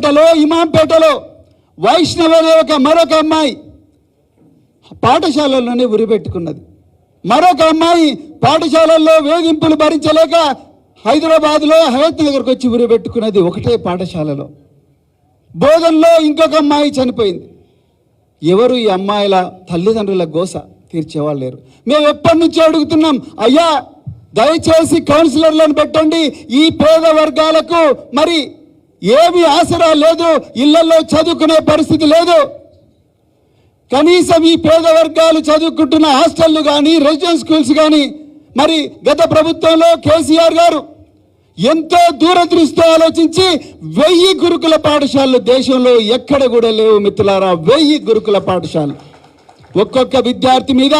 కోటలో ఇమాంపేటలో వైష్ణవ అనే ఒక మరొక అమ్మాయి పాఠశాలల్లోనే ఉరిపెట్టుకున్నది. మరొక అమ్మాయి పాఠశాలల్లో వేధింపులు భరించలేక హైదరాబాద్లో హయత్ నగర్కి వచ్చి ఉరిపెట్టుకున్నది ఒకటే పాఠశాలలో. బోధనలో ఇంకొక అమ్మాయి చనిపోయింది. ఎవరు ఈ అమ్మాయిల తల్లిదండ్రుల గోస? తీర్చేవాళ్ళు లేరు. మేము ఎప్పటి నుంచో అడుగుతున్నాం అయ్యా దయచేసి కౌన్సిలర్లను పెట్టండి ఈ పేద వర్గాలకు మరి ఏమి ఆసరా లేదు ఇళ్ళలో చదువుకునే పరిస్థితి లేదు. కనీసం ఈ పేద వర్గాలు చదువుకుంటున్న హాస్టళ్ళు కానీ రెసిడెన్స్ స్కూల్స్ కానీ మరి గత ప్రభుత్వంలో కేసీఆర్ గారు ఎంతో దూరదృష్టితో ఆలోచించి వెయ్యి గురుకుల పాఠశాలలు దేశంలో ఎక్కడ కూడా లేవు మిత్రులారా వెయ్యి గురుకుల పాఠశాలలు. ఒక్కొక్క విద్యార్థి మీద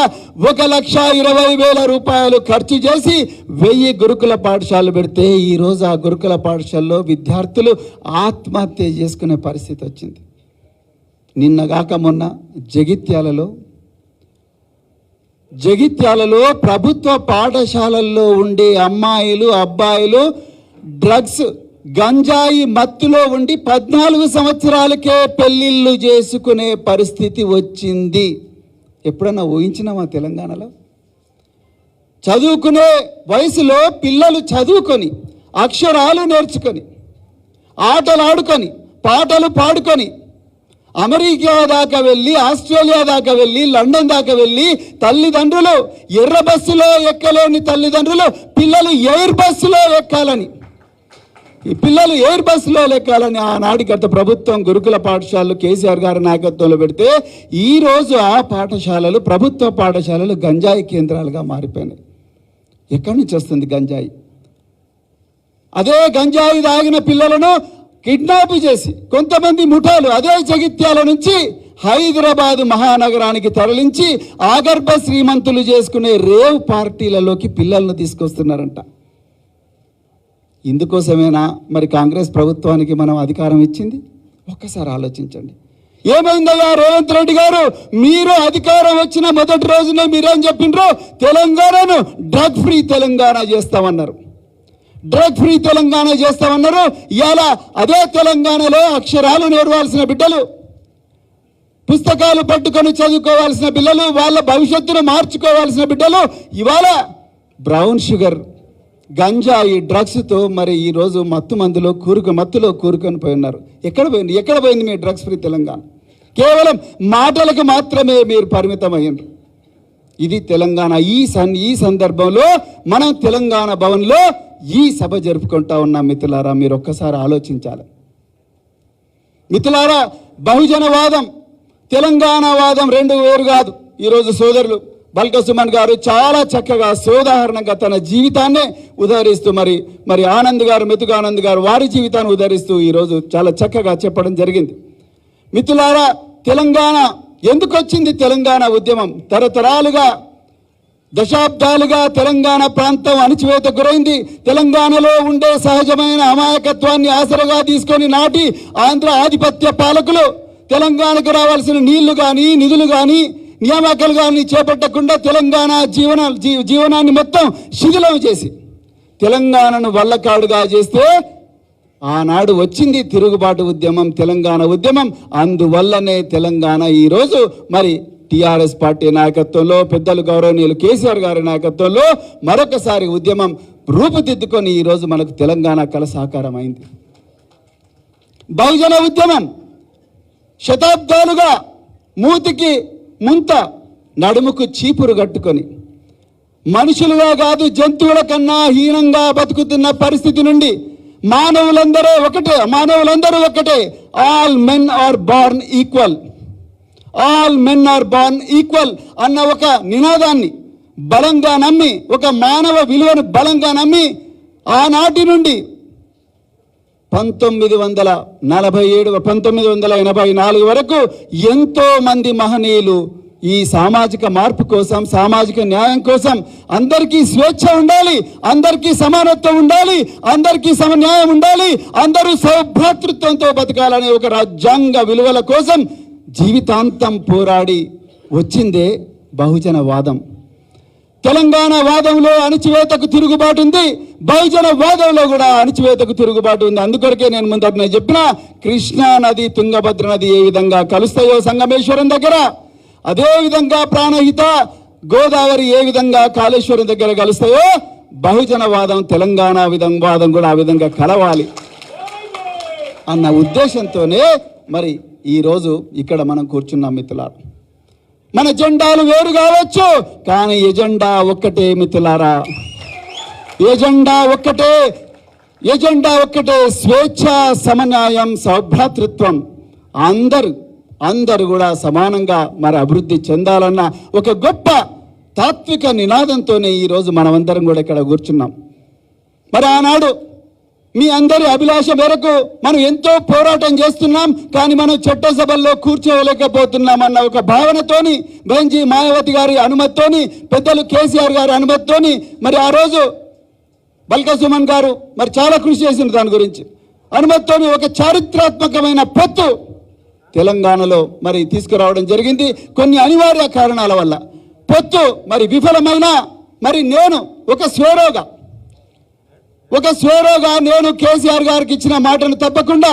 ఒక లక్ష ఇరవై వేల రూపాయలు ఖర్చు చేసి వెయ్యి గురుకుల పాఠశాలలు పెడితే ఈరోజు ఆ గురుకుల పాఠశాలలో విద్యార్థులు ఆత్మహత్య చేసుకునే పరిస్థితి వచ్చింది. నిన్నగాక మొన్న జగిత్యాలలో జగిత్యాలలో ప్రభుత్వ పాఠశాలల్లో ఉండే అమ్మాయిలు అబ్బాయిలు డ్రగ్స్ గంజాయి మత్తులో ఉండి పద్నాలుగు సంవత్సరాలకే పెళ్ళిళ్ళు చేసుకునే పరిస్థితి వచ్చింది. ఎప్పుడన్నా ఊహించినామా తెలంగాణలో? చదువుకునే వయసులో పిల్లలు చదువుకొని అక్షరాలు నేర్చుకొని ఆటలు ఆడుకొని పాటలు పాడుకొని అమెరికా దాకా వెళ్ళి ఆస్ట్రేలియా దాకా వెళ్ళి లండన్ దాకా వెళ్ళి తల్లిదండ్రులు ఎర్ర బస్సులో ఎక్కలేని తల్లిదండ్రులు పిల్లలు ఎయిర్ బస్సులో ఎక్కాలని. ఈ పిల్లలు ఎయిర్ బస్సులో లెక్కాలని ఆనాటి గత ప్రభుత్వం గురుకుల పాఠశాలలు కేసీఆర్ గారి నాయకత్వంలో పెడితే ఈరోజు ఆ పాఠశాలలు ప్రభుత్వ పాఠశాలలు గంజాయి కేంద్రాలుగా మారిపోయినాయి. ఎక్కడి నుంచి వస్తుంది గంజాయి? అదే గంజాయి తాగిన పిల్లలను కిడ్నాప్ చేసి కొంతమంది ముఠాలు అదే జగిత్యాల నుంచి హైదరాబాద్ మహానగరానికి తరలించి ఆగర్భ శ్రీమంతులు చేసుకునే రేవ్ పార్టీలలోకి పిల్లలను తీసుకొస్తున్నారంట. ఇందుకోసమేనా మరి కాంగ్రెస్ ప్రభుత్వానికి మనం అధికారం ఇచ్చింది? ఒక్కసారి ఆలోచించండి. ఏమైందయ్యా రేవంత్ రెడ్డి గారు? మీరు అధికారం వచ్చిన మొదటి రోజునే మీరేం చెప్పిండ్రు? తెలంగాణను డ్రగ్ ఫ్రీ తెలంగాణ చేస్తామన్నారు. డ్రగ్ ఫ్రీ తెలంగాణ చేస్తామన్నారు. ఇవాళ అదే తెలంగాణలో అక్షరాలు నేర్వాల్సిన బిడ్డలు పుస్తకాలు పట్టుకొని చదువుకోవాల్సిన పిల్లలు వాళ్ళ భవిష్యత్తును మార్చుకోవాల్సిన బిడ్డలు ఇవాళ బ్రౌన్ షుగర్ గంజాయి డ్రగ్స్తో మరి ఈరోజు మత్తు మందులో కూరుకు మత్తులో కూరుకొని పోయి ఉన్నారు. ఎక్కడ పోయింది? ఎక్కడ పోయింది మీ డ్రగ్స్ ఫ్రీ తెలంగాణ? కేవలం మాటలకు మాత్రమే మీరు పరిమితం అయ్యారు ఇది తెలంగాణ ఈ సన్ ఈ సందర్భంలో మనం తెలంగాణ భవన్లో ఈ సభ జరుపుకుంటా ఉన్నాం మిత్రులారా మీరు ఒక్కసారి ఆలోచించాలి. మిత్రులారా బహుజనవాదం తెలంగాణ వాదం రెండు వేరు కాదు. ఈరోజు సోదరులు బల్క సుమన్ గారు చాలా చక్కగా సోదాహరణంగా తన జీవితాన్నే ఉదహరిస్తూ మరి మరి ఆనంద్ గారు మెతుకు ఆనంద్ గారు వారి జీవితాన్ని ఉదహరిస్తూ ఈరోజు చాలా చక్కగా చెప్పడం జరిగింది. మిత్రులారా తెలంగాణ ఎందుకు వచ్చింది తెలంగాణ ఉద్యమం? తరతరాలుగా దశాబ్దాలుగా తెలంగాణ ప్రాంతం అణిచివేత గురైంది. తెలంగాణలో ఉండే సహజమైన అమాయకత్వాన్ని ఆసరగా తీసుకొని నాటి ఆంధ్ర ఆధిపత్య పాలకులు తెలంగాణకు రావాల్సిన నీళ్ళు కానీ నిధులు కానీ నియామకాలు కానీ చేపట్టకుండా తెలంగాణ జీవన జీవనాన్ని మొత్తం శిథిలం చేసి తెలంగాణను వల్లకాడుగా చేస్తే ఆనాడు వచ్చింది తిరుగుబాటు ఉద్యమం తెలంగాణ ఉద్యమం. అందువల్లనే తెలంగాణ ఈరోజు మరి టిఆర్ఎస్ పార్టీ నాయకత్వంలో పెద్దలు గౌరవనీయులు కేసీఆర్ గారి నాయకత్వంలో మరొకసారి ఉద్యమం రూపుదిద్దుకొని ఈరోజు మనకు తెలంగాణ కళ సాకారం అయింది బహుజన ఉద్యమం శతాబ్దాలుగా మూతికి ముంత నడుముకు చీపురు కట్టుకొని మనుషులుగా కాదు జంతువుల కన్నా హీనంగా బతుకుతున్న పరిస్థితి నుండి మానవులందరూ ఒకటే మానవులందరూ ఒకటే. All men are born equal all men are born equal అన్న ఒక నినాదాన్ని బలంగా నమ్మి ఒక మానవ విలువను బలంగా నమ్మి ఆనాటి నుండి పంతొమ్మిది వందల నలభై ఏడు పంతొమ్మిది వందల ఎనభై నాలుగు వరకు ఎంతో మంది మహనీయులు ఈ సామాజిక మార్పు కోసం సామాజిక న్యాయం కోసం అందరికీ స్వేచ్ఛ ఉండాలి అందరికీ సమానత్వం ఉండాలి అందరికీ సమన్యాయం ఉండాలి అందరూ సౌభ్రాతృత్వంతో బతకాలనే ఒక రాజ్యాంగ విలువల కోసం జీవితాంతం పోరాడి వచ్చిందే బహుజన వాదం తెలంగాణ వాదంలో అణచివేతకు తిరుగుబాటు ఉంది. బహుజన వాదంలో కూడా అణచివేతకు తిరుగుబాటు ఉంది. అందుకొరకే నేను ముందట నేను చెప్పిన కృష్ణా నది తుంగభద్ర నది ఏ విధంగా కలుస్తాయో సంగమేశ్వరం దగ్గర. అదే విధంగా ప్రాణహిత గోదావరి ఏ విధంగా కాళేశ్వరం దగ్గర కలుస్తాయో బహుజన వాదం తెలంగాణ విధం వాదం కూడా ఆ విధంగా కలవాలి అన్న ఉద్దేశంతోనే మరి ఈరోజు ఇక్కడ మనం కూర్చున్నాం మిత్రులారు. మన జెండాలు వేరు కావచ్చు కానీ ఎజెండా ఒక్కటే మిత్రులారా. ఎజెండా ఒక్కటే ఎజెండా ఒక్కటే స్వేచ్ఛ సమన్యాయం సౌభ్రాతృత్వం. అందరు అందరు కూడా సమానంగా మరి అభివృద్ధి చెందాలన్న ఒక గొప్ప తాత్విక నినాదంతోనే ఈరోజు మనమందరం కూడా ఇక్కడ కూర్చున్నాం. మరి ఆనాడు మీ అందరి అభిలాష మేరకు మనం ఎంతో పోరాటం చేస్తున్నాం కానీ మనం చట్టసభల్లో కూర్చోలేకపోతున్నాం అన్న ఒక భావనతోని బెంజీ మాయావతి గారి అనుమతితోని పెద్దలు కేసీఆర్ గారి అనుమతితోని మరి ఆ రోజు బల్కా సుమన్ గారు మరి చాలా కృషి చేసింది దాని గురించి. అనుమతితోని ఒక చారిత్రాత్మకమైన పొత్తు తెలంగాణలో మరి తీసుకురావడం జరిగింది. కొన్ని అనివార్య కారణాల వల్ల. పొత్తు మరి విఫలమైన మరి నేను ఒక స్వరోగా. ఒక స్వరోగా నేను కేసీఆర్ గారికి ఇచ్చిన మాటను తప్పకుండా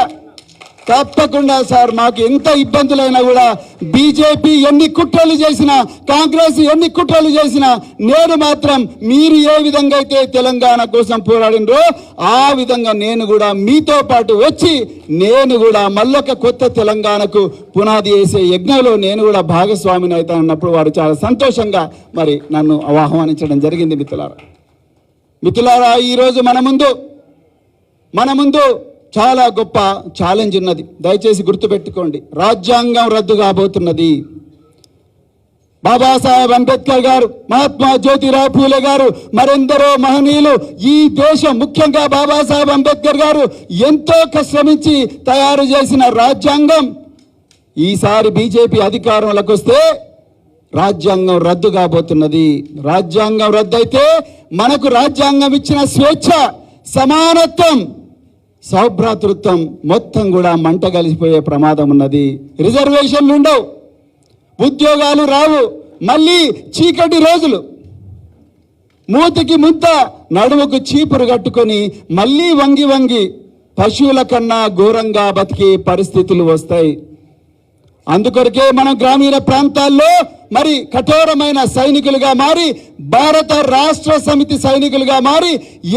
తప్పకుండా సార్ మాకు ఎంత ఇబ్బందులైనా కూడా బీజేపీ ఎన్ని కుట్రలు చేసినా కాంగ్రెస్ ఎన్ని కుట్రలు చేసినా నేను మాత్రం మీరు ఏ విధంగా అయితే తెలంగాణ కోసం పోరాడినరో ఆ విధంగా నేను కూడా మీతో పాటు వచ్చి నేను కూడా మళ్ళొక కొత్త తెలంగాణకు పునాది వేసే యజ్ఞంలో నేను కూడా భాగస్వామిని అయితే అన్నప్పుడు వారు చాలా సంతోషంగా మరి నన్ను ఆహ్వానించడం జరిగింది మిత్రులారా. మిత్రులారా ఈరోజు మన ముందు మన ముందు చాలా గొప్ప ఛాలెంజ్ ఉన్నది. దయచేసి గుర్తుపెట్టుకోండి. రాజ్యాంగం రద్దు కాబోతున్నది. బాబాసాహెబ్ అంబేద్కర్ గారు మహాత్మా జ్యోతిరావు పూలే గారు మరెందరో మహనీయులు ఈ దేశం ముఖ్యంగా బాబాసాహెబ్ అంబేద్కర్ గారు ఎంతో శ్రమించి తయారు చేసిన రాజ్యాంగం. ఈసారి బీజేపీ అధికారంలోకి వస్తే రాజ్యాంగం రద్దు కాబోతున్నది. రాజ్యాంగం రద్దయితే మనకు రాజ్యాంగం ఇచ్చిన స్వేచ్ఛ సమానత్వం సౌభ్రాతృత్వం మొత్తం కూడా మంట కలిసిపోయే ప్రమాదం ఉన్నది. రిజర్వేషన్లు ఉండవు. ఉద్యోగాలు రావు. మళ్ళీ చీకటి రోజులు. మూతికి ముద్ద నడుముకు చీపురు కట్టుకొని మళ్ళీ వంగి వంగి పశువుల కన్నా ఘోరంగా బతికే పరిస్థితులు వస్తాయి. అందుకొరకే మనం గ్రామీణ ప్రాంతాల్లో మరి కఠోరమైన సైనికులుగా మారి భారత రాష్ట్ర సమితి సైనికులుగా మారి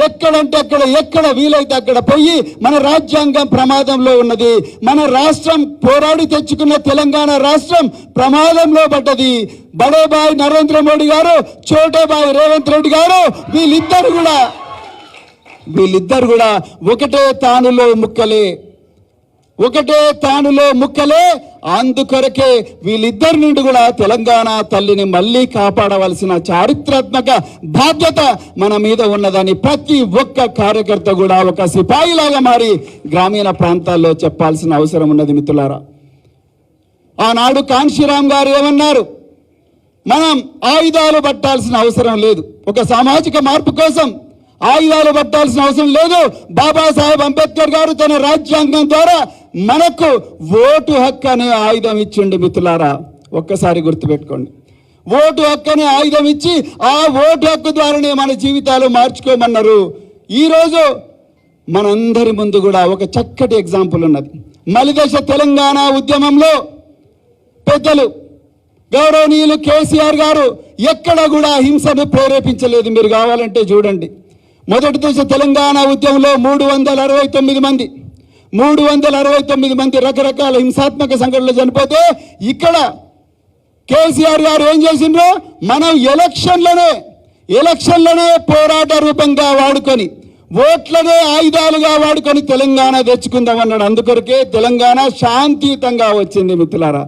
ఎక్కడంటే అక్కడ ఎక్కడ వీలైతే అక్కడ పోయి మన రాజ్యాంగం ప్రమాదంలో ఉన్నది. మన రాష్ట్రం పోరాడి తెచ్చుకున్న తెలంగాణ రాష్ట్రం ప్రమాదంలో పడ్డది. బడేబాయ్ నరేంద్ర మోడీ గారు చోటేబాయ్ రేవంత్ రెడ్డి గారు వీళ్ళిద్దరు కూడా వీళ్ళిద్దరు కూడా ఒకటే తానులో ముక్కలే. ఒకటే తానులో ముక్కలే అందుకొరకే వీళ్ళిద్దరి నుండి కూడా తెలంగాణ తల్లిని మళ్ళీ కాపాడవలసిన చారిత్రాత్మక బాధ్యత మన మీద ఉన్నదని ప్రతి ఒక్క కార్యకర్త కూడా ఒక సిపాయిలాగా మారి గ్రామీణ ప్రాంతాల్లో చెప్పాల్సిన అవసరం ఉన్నది మిత్రులారా. ఆనాడు కాన్షీరామ్ గారు ఏమన్నారు? మనం ఆయుధాలు పట్టాల్సిన అవసరం లేదు. ఒక సామాజిక మార్పు కోసం ఆయుధాలు పట్టాల్సిన అవసరం లేదు. బాబాసాహెబ్ అంబేద్కర్ గారు తన రాజ్యాంగం ద్వారా మనకు ఓటు హక్కు అనే ఆయుధం ఇచ్చిండు మిత్రులారా ఒక్కసారి గుర్తుపెట్టుకోండి. ఓటు హక్కు అనే ఆయుధం ఇచ్చి ఆ ఓటు హక్కు ద్వారానే మన జీవితాలు మార్చుకోమన్నారు. ఈరోజు మనందరి ముందు కూడా ఒక చక్కటి ఎగ్జాంపుల్ ఉన్నది. మలిదశ తెలంగాణ ఉద్యమంలో పెద్దలు గౌరవనీయులు కేసీఆర్ గారు ఎక్కడ కూడా హింసను ప్రేరేపించలేదు. మీరు కావాలంటే చూడండి. మొదటి దశ తెలంగాణ ఉద్యమంలో మూడు వందల అరవై తొమ్మిది మంది మూడు వందల అరవై తొమ్మిది మంది రకరకాల హింసాత్మక సంఘటనలు చనిపోతే ఇక్కడ కేసీఆర్ గారు ఏం చేసిండ్రు? మనం ఎలక్షన్లనే ఎలక్షన్లనే పోరాట రూపంగా వాడుకొని ఓట్లనే ఆయుధాలుగా వాడుకొని తెలంగాణ తెచ్చుకుందామన్నాడు. అందుకొరకే తెలంగాణ శాంతియుతంగా వచ్చింది మిత్రులారా.